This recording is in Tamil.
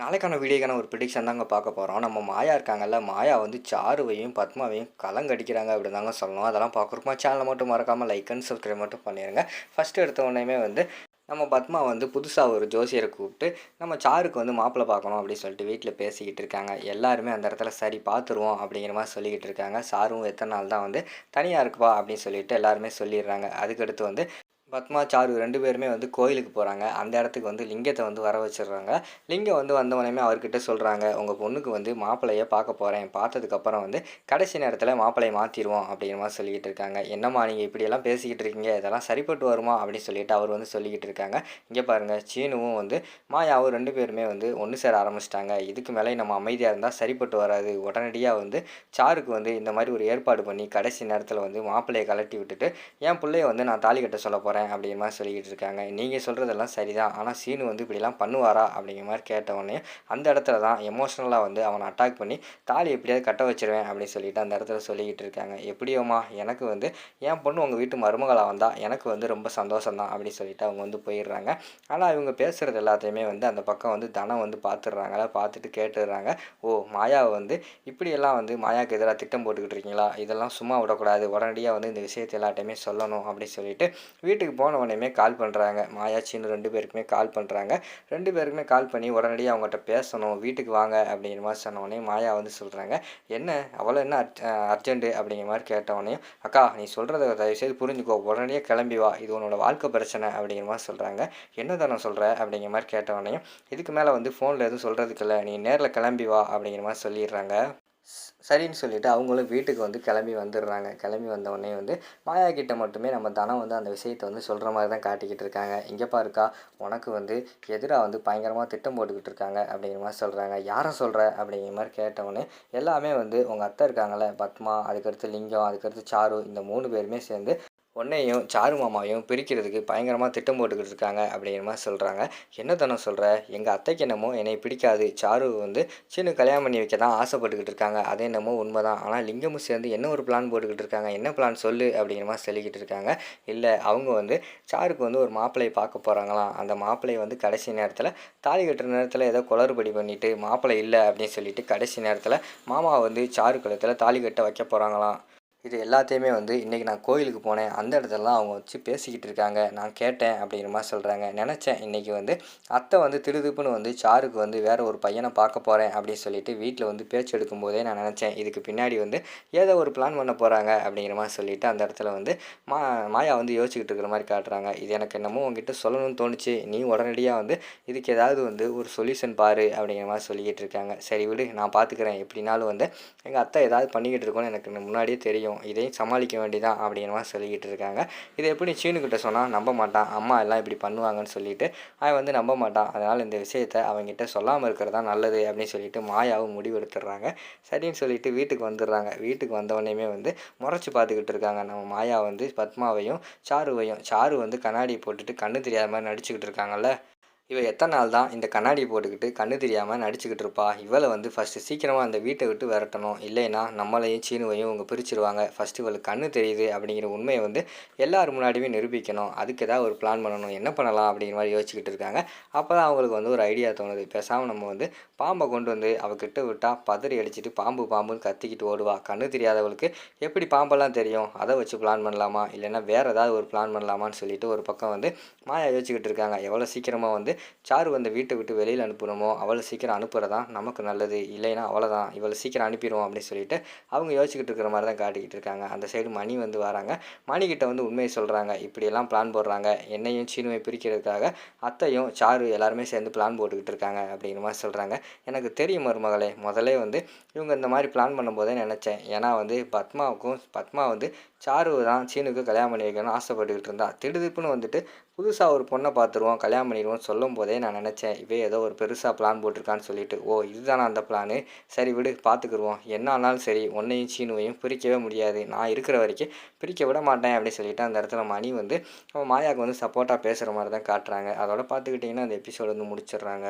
நாளைக்கான வீடியோக்கான ஒரு ப்ரிடிக்ஷன் தாங்க பார்க்க போகிறோம் நம்ம மாயா இருக்காங்கல்ல மாயா வந்து சாருவையும் பத்மாவையும் கலங்கடிக்கிறாங்க அப்படின்னு தாங்க சொல்லணும். அதெல்லாம் பார்க்குறப்பமா சேனலை மட்டும் மறக்காமல் லைக் அண்ட் சப்ஸ்கிரைப் மட்டும் பண்ணிடுங்க ஃபஸ்ட்டு எடுத்த உடனேமே வந்து நம்ம பத்மா வந்து புதுசாக ஒரு ஜோசியரை கூப்பிட்டு நம்ம சாருக்கு வந்து மாப்பிள்ளை பார்க்கணும் அப்படின்னு சொல்லிட்டு வீட்டில் பேசிக்கிட்டு இருக்காங்க. எல்லாருமே அந்த இடத்துல சரி பார்த்துருவோம் அப்படிங்கிற மாதிரி சொல்லிக்கிட்டு இருக்காங்க. சாரும் எத்தனை நாள் தான் வந்து தனியாக இருக்குப்பா அப்படின்னு சொல்லிட்டு எல்லாருமே சொல்லிடுறாங்க. அதுக்கடுத்து வந்து பத்மா சாரு ரெண்டு பேருமே வந்து கோயிலுக்கு போகிறாங்க அந்த இடத்துக்கு வந்து லிங்கத்தை வந்து வர வச்சிடுறாங்க. லிங்கம் வந்து வந்தவொடனே அவர்கிட்ட சொல்கிறாங்க உங்கள் பொண்ணுக்கு வந்து மாப்பிள்ளையை பார்க்க போகிறேன் பார்த்ததுக்கப்புறம் வந்து கடைசி நேரத்தில் மாப்பிள்ளையை மாற்றிடுவோம் அப்படிங்கிற மாதிரி சொல்லிக்கிட்டு இருக்காங்க. என்னம்மா நீங்கள் இப்படியெல்லாம் பேசிக்கிட்டு இருக்கீங்க? இதெல்லாம் சரிப்பட்டு வருமா? அப்படின்னு சொல்லிட்டு அவர் வந்து சொல்லிக்கிட்டு இருக்காங்க. இங்கே பாருங்கள் சீனுவும் வந்து மாயாவும் ரெண்டு பேருமே வந்து ஒன்று சேர ஆரம்பிச்சிட்டாங்க. இதுக்கு மேலே நம்ம அமைதியாக இருந்தால் சரிப்பட்டு வராது. உடனடியாக வந்து சாருக்கு வந்து இந்த மாதிரி ஒரு ஏற்பாடு பண்ணி கடைசி நேரத்தில் வந்து மாப்பிள்ளையை கலட்டி விட்டுட்டு என் பிள்ளைய வந்து நான் தாலி கட்ட சொல்ல போகிறேன் அப்படிங்கிற மாதிரி சொல்லிக்கிட்டு இருக்காங்க. நீங்கள் சொல்கிறதெல்லாம் சரிதான். ஆனால் சீனு வந்து இப்படிலாம் பண்ணுவாரா அப்படிங்கிற மாதிரி கேட்ட உடனே அந்த இடத்துல தான் எமோஷ்னலாக வந்து அவனை அட்டாக் பண்ணி தாலி எப்படியாவது கட்ட வச்சிருவேன் அப்படின்னு சொல்லிட்டு அந்த இடத்துல சொல்லிக்கிட்டு இருக்காங்க. எப்படியோமா எனக்கு வந்து என் பொண்ணு உங்கள் வீட்டு மருமகளாக வந்தால் எனக்கு வந்து ரொம்ப சந்தோஷம் தான் அப்படின்னு சொல்லிட்டு அவங்க வந்து போயிடுறாங்க. ஆனால் இவங்க பேசுகிறது எல்லாத்தையுமே வந்து அந்த பக்கம் வந்து தனம் வந்து பார்த்துடுறாங்களா பார்த்துட்டு கேட்டுடுறாங்க. ஓ மாயாவை வந்து இப்படியெல்லாம் வந்து மாயாவுக்கு எதிராக திட்டம் போட்டுக்கிட்டு இருக்கீங்களா? இதெல்லாம் சும்மா விடக்கூடாது. உடனடியாக வந்து இந்த விஷயத்தை எல்லாத்தையுமே சொல்லணும் அப்படின்னு சொல்லிட்டு வீட்டுக்கு போன உடனே கால் பண்ணுறாங்க மாயாச்சின்னு ரெண்டு பேருக்குமே கால் பண்ணுறாங்க ரெண்டு பேருக்குமே கால் பண்ணி உடனடியாக அவங்ககிட்ட பேசணும் வீட்டுக்கு வாங்க அப்படிங்கிற மாதிரி சொன்ன உடனே மாயா வந்து சொல்கிறாங்க என்ன? அவ்வளோ என்ன அர்ஜென்ட்டு அப்படிங்கிற மாதிரி கேட்டவொடனே அக்கா நீ சொல்கிறத தயவுசெய்து புரிஞ்சுக்கோ. உடனடியாக கிளம்பி வா. இது உன்னோட வாழ்க்கை பிரச்சனை. அப்படிங்கிற மாதிரி சொல்கிறாங்க என்ன தானே சொல்கிற அப்படிங்கிற மாதிரி கேட்டவொடனே இதுக்கு மேலே வந்து ஃபோனில் எதுவும் சொல்கிறதுக்கு இல்லை. நீ நேரில் கிளம்பி வா. அப்படிங்கிற மாதிரி சொல்லிடுறாங்க. சரின்னு சொல்லிவிட்டு அவங்களும் வீட்டுக்கு வந்து கிளம்பி வந்துடுறாங்க. கிளம்பி வந்த வந்து மாயா கிட்ட மட்டுமே நம்ம தனம் வந்து அந்த விஷயத்தை வந்து சொல்கிற மாதிரி தான் காட்டிக்கிட்டு இருக்காங்க. இங்கே பாருக்கா உனக்கு வந்து எதிராக வந்து பயங்கரமாக திட்டம் போட்டுக்கிட்டு இருக்காங்க அப்படிங்கிற மாதிரி சொல்கிறாங்க யாரை சொல்கிற அப்படிங்கிற மாதிரி கேட்டவுடனே எல்லாமே வந்து உங்கள் அத்தை இருக்காங்கல்ல பத்மா அதுக்கடுத்து லிங்கம் அதுக்கடுத்து சாரு இந்த மூணு பேருமே சேர்ந்து உன்னையும் சாரு மாமாவையும் பிரிக்கிறதுக்கு பயங்கரமாக திட்டம் போட்டுக்கிட்டு இருக்காங்க அப்படிங்கிற மாதிரி சொல்கிறாங்க என்ன தானே சொல்கிற எங்கள் அத்தைக்கு என்னமோ என்னை பிடிக்காது. சாரு வந்து சின்ன கல்யாணம் பண்ணி வைக்க தான் ஆசைப்பட்டுக்கிட்டு இருக்காங்க. அது என்னமோ உண்மை தான் ஆனால் லிங்கமும் சேர்ந்து என்ன ஒரு பிளான் போட்டுக்கிட்டு இருக்காங்க? என்ன பிளான் சொல்லு அப்படிங்கிற மாதிரி சொல்லிக்கிட்டு இருக்காங்க. இல்லை அவங்க வந்து சாருக்கு வந்து ஒரு மாப்பிள்ளையை பார்க்க போகிறாங்களாம் அந்த மாப்பிள்ளையை வந்து கடைசி நேரத்தில் தாலி கட்டுற நேரத்தில் ஏதோ குளறுபடி பண்ணிவிட்டு மாப்பிள்ளை இல்லை அப்படின்னு சொல்லிட்டு கடைசி நேரத்தில் மாமா வந்து சாரு குளத்தில் தாலி கட்ட வைக்க போகிறாங்களாம் இது எல்லாத்தையுமே வந்து இன்றைக்கி நான் கோயிலுக்கு போனேன். அந்த இடத்துலலாம் அவங்க வச்சு பேசிக்கிட்டு இருக்காங்க. நான் கேட்டேன் அப்படிங்கிற மாதிரி சொல்கிறாங்க நினச்சேன் இன்றைக்கி வந்து அத்தை வந்து திருதுப்புன்னு வந்து சாருக்கு வந்து வேறு ஒரு பையனை பார்க்க போகிறேன் அப்படின்னு சொல்லிட்டு வீட்டில் வந்து பேச்சு எடுக்கும்போதே நான் நினச்சேன். இதுக்கு பின்னாடி வந்து ஏதோ ஒரு பிளான் பண்ண போகிறாங்க அப்படிங்கிற மாதிரி சொல்லிவிட்டு அந்த இடத்துல வந்து மா மாயா வந்து யோசிச்சுக்கிட்டு இருக்கிற மாதிரி காட்டுறாங்க. இது எனக்கு என்னமோ உங்ககிட்ட சொல்லணும்னு தோணுச்சு. நீ உடனடியாக வந்து இதுக்கு ஏதாவது வந்து ஒரு சொல்யூஷன் பாரு அப்படிங்கிற மாதிரி சொல்லிக்கிட்டு இருக்காங்க. சரி விடு நான் பார்த்துக்கிறேன் எப்படினாலும் வந்து எங்கள் அத்தை ஏதாவது பண்ணிக்கிட்டு இருக்கோன்னு எனக்கு முன்னாடியே தெரியும். இதையும் சமாளிக்க வேண்டியதான் அப்படிங்கிற மாதிரி சொல்லிக்கிட்டு இருக்காங்க. இது எப்படி சீனுக்கிட்ட சொன்னால் நம்ப மாட்டான். அம்மா எல்லாம் இப்படி பண்ணுவாங்கன்னு சொல்லிட்டு அவன் வந்து நம்ப மாட்டான். அதனால் இந்த விஷயத்தை அவங்ககிட்ட சொல்லாமல் இருக்கிறது தான் நல்லது அப்படின்னு சொல்லிட்டு மாயாவும் முடிவெடுத்துடுறாங்க. சரின்னு சொல்லிட்டு வீட்டுக்கு வந்துடுறாங்க. வீட்டுக்கு வந்தவொடனேயுமே வந்து முறைச்சி பார்த்துக்கிட்டு இருக்காங்க. நம்ம மாயா வந்து பத்மாவையும் சாருவையும் சாரு வந்து கண்ணாடி போட்டுட்டு கண்ணு தெரியாத மாதிரி நடிச்சுக்கிட்டு இருக்காங்கல்ல. இவள் எத்தனை நாள் தான் இந்த கண்ணாடி போட்டுக்கிட்டு கண்ணு தெரியாமல் நடிச்சுக்கிட்டு இருப்பா? இவளை வந்து ஃபஸ்ட்டு சீக்கிரமாக அந்த வீட்டை விட்டு விரட்டணும். இல்லைன்னா நம்மளையும் சீனுவையும் இவங்க பிரிச்சிருவாங்க. ஃபஸ்ட்டு இவளுக்கு கண்ணு தெரியுது அப்படிங்கிற உண்மையை வந்து எல்லார் முன்னாடியுமே நிரூபிக்கணும். அதுக்கு ஏதாவது ஒரு பிளான் பண்ணணும். என்ன பண்ணலாம் அப்படிங்கிற மாதிரி யோசிச்சுக்கிட்டு இருக்காங்க. அப்போ தான் அவங்களுக்கு வந்து ஒரு ஐடியா தோணுது. பேசாமல் நம்ம வந்து பாம்பை கொண்டு வந்து அவகிட்ட விட்டால் பதறி அடிச்சுட்டு பாம்பு பாம்புன்னு கத்திக்கிட்டு ஓடுவா. கண்ணு தெரியாதவளுக்கு எப்படி பாம்பெல்லாம் தெரியும்? அதை வச்சு பிளான் பண்ணலாமா? இல்லைன்னா வேறு ஏதாவது ஒரு பிளான் பண்ணலாமான்னு சொல்லிட்டு ஒரு பக்கம் வந்து மாயா யோசிச்சுக்கிட்டு இருக்காங்க. எவ்வளோ சீக்கிரமாக வந்து சாரு வந்து வீட்டை விட்டு வெளியில் அனுப்பணுமோ அவளை சீக்கிரம் அனுப்புகிறதான் நமக்கு நல்லது. இல்லைன்னா அவ்வளோதான் இவளை சீக்கிரம் அனுப்பிடுவோம் அப்படின்னு சொல்லிட்டு அவங்க யோசிச்சுக்கிட்டு இருக்கிற மாதிரி தான் காட்டிக்கிட்டு இருக்காங்க. அந்த சைடு மணி வந்து வராங்க. மணிக்கிட்ட வந்து உண்மையை சொல்கிறாங்க இப்படியெல்லாம் பிளான் போடுறாங்க. என்னையும் சீனுவை பிரிக்கிறதுக்காக அத்தையும் சாரு எல்லாருமே சேர்ந்து பிளான் போட்டுக்கிட்டு இருக்காங்க அப்படிங்கிற மாதிரி சொல்கிறாங்க எனக்கு தெரியும் மருமகளே முதலே வந்து இவங்க இந்த மாதிரி பிளான் பண்ணும்போதே நினச்சேன். ஏன்னா வந்து பத்மாவுக்கும் பத்மா வந்து சாரு தான் சீனுக்கு கல்யாணம் பண்ணி வைக்கணும்னு ஆசைப்பட்டுக்கிட்டு இருந்தா. திடுதிப்புன்னு வந்துட்டு புதுசாக ஒரு பொண்ணை பார்த்துருவோம் கல்யாணம் பண்ணிடுவோம் சொல்லும் போதே நான் நினச்சேன் இவே ஏதோ ஒரு பெருசாக பிளான் போட்டிருக்கான்னு சொல்லிட்டு ஓ இதுதானா அந்த பிளானு சரி விடு பார்த்துக்குருவோம். என்ன ஆனாலும் சரி உன்னையும் சீனுவையும் பிரிக்கவே முடியாது. நான் இருக்கிற வரைக்கும் பிரிக்க விட மாட்டேன் அப்படின்னு சொல்லிட்டு அந்த இடத்துல மணி வந்து அவன் மாயாவுக்கு வந்து சப்போர்ட்டாக பேசுகிற மாதிரி தான் காட்டுறாங்க. அதோட பார்த்துக்கிட்டிங்கன்னா அந்த எபிசோடு வந்து முடிச்சிடுறாங்க.